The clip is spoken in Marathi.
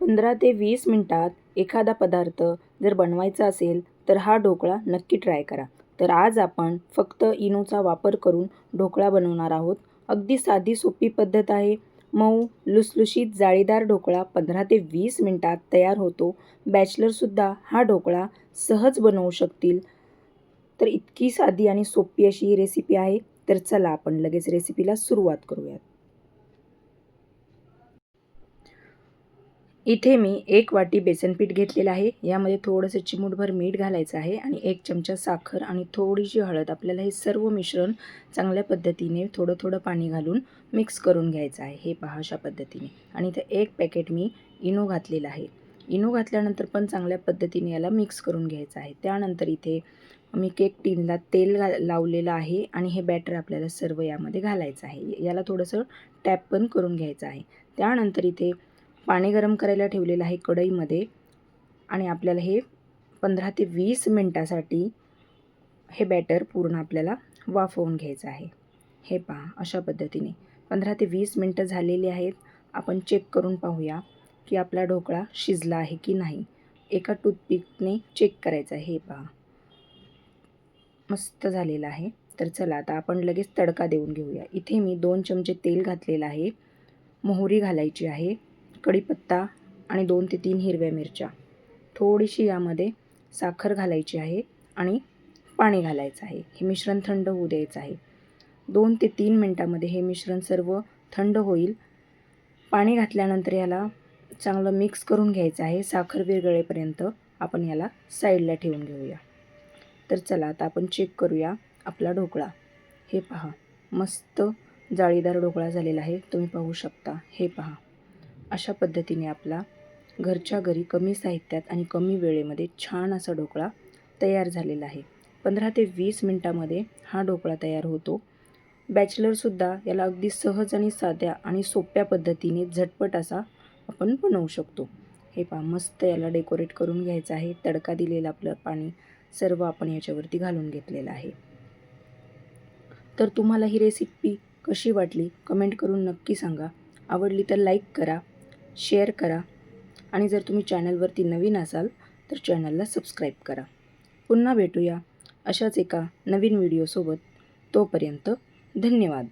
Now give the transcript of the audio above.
पंधरा ते वीस मिनटात एखादा पदार्थ जर बनवायचा असेल तर हा ढोकळा नक्की ट्राय करा. तर आज आपण फक्त इनोचा वापर करून ढोकळा बनवणार आहोत. अगदी साधी सोपी पद्धत आहे. मऊ लुसलुशीत जाळीदार ढोकळा पंधरा ते वीस मिनटात तयार होतो. बॅचलरसुद्धा हा ढोकळा सहज बनवू शकतील. तर इतकी साधी आणि सोपी अशी ही रेसिपी आहे. तर चला आपण लगेच रेसिपीला सुरुवात करूयात. इथे मी एक वाटी बेसन पीठ घेतलेलं आहे. यामध्ये थोडंसं चिमूटभर मीठ घालायचं आहे आणि एक चमचा साखर आणि थोडीशी हळद. आपल्याला हे सर्व मिश्रण चांगल्या पद्धतीने थोडं थोडं पाणी घालून मिक्स करून घ्यायचं आहे. हे पहा अशा पद्धतीने. आणि इथे एक पॅकेट मी इनो घातलेलं आहे. इनो घातल्यानंतर पण चांगल्या पद्धतीने याला मिक्स करून घ्यायचं आहे. त्यानंतर इथे मी केक टीनला तेल घा लावलेलं आहे आणि हे बॅटर आपल्याला सर्व यामध्ये घालायचं आहे. याला थोडंसं टॅप पण करून घ्यायचं आहे. त्यानंतर इथे पाणी गरम करायला ठेवलेलं आहे कढईमध्ये आणि आपल्याला हे पंधरा ते वीस मिनटासाठी हे बॅटर पूर्ण आपल्याला वाफवून घ्यायचं आहे. हे पहा अशा पद्धतीने पंधरा ते वीस मिनटं झालेली आहेत. आपण चेक करून पाहूया की आपला ढोकळा शिजला आहे की नाही. एका टूथपिकने चेक करायचं आहे. हे पहा. मस्त झालेलं आहे. तर चला आता आपण लगेच तडका देऊन घेऊया. इथे मी दोन चमचे तेल घातलेलं आहे. मोहरी घालायची आहे. कढीपत्ता आणि दोन ते तीन हिरव्या मिरच्या. थोडीशी यामध्ये साखर घालायची आहे आणि पाणी घालायचं आहे. हे मिश्रण थंड होऊ द्यायचं आहे. दोन ते तीन मिनटामध्ये हे मिश्रण सर्व थंड होईल. पाणी घातल्यानंतर याला चांगलं मिक्स करून घ्यायचं आहे. साखर विरगळेपर्यंत आपण याला साईडला ठेवून घेऊया. तर चला आता आपण चेक करूया आपला ढोकळा. हे पहा मस्त जाळीदार ढोकळा झालेला आहे. तुम्ही पाहू शकता. हे पहा. अशा पद्धतीने आपला घरच्या घरी कमी साहित्यात आणि कमी वेळेमध्ये छान असा ढोकळा तयार झालेला आहे. पंधरा ते वीस मिनटामध्ये हा ढोकळा तयार होतो. बॅचलरसुद्धा याला अगदी सहज आणि साध्या आणि सोप्या पद्धतीने झटपट असा आपण बनवू शकतो. हे पहा मस्त याला डेकोरेट करून घ्यायचं आहे. तडका दिलेलं आपलं पाणी सर्व आपण याच्यावरती घालून घेतलेलं आहे. तर तुम्हाला ही रेसिपी कशी वाटली? कमेंट करून नक्की सांगा. आवडली तर लाईक करा. शेअर करा. आणि जर तुम्ही चॅनलवरती नवीन असाल तर चॅनलला सबस्क्राईब करा. पुन्हा भेटूया अशाच एका नवीन व्हिडिओसोबत. तोपर्यंत धन्यवाद.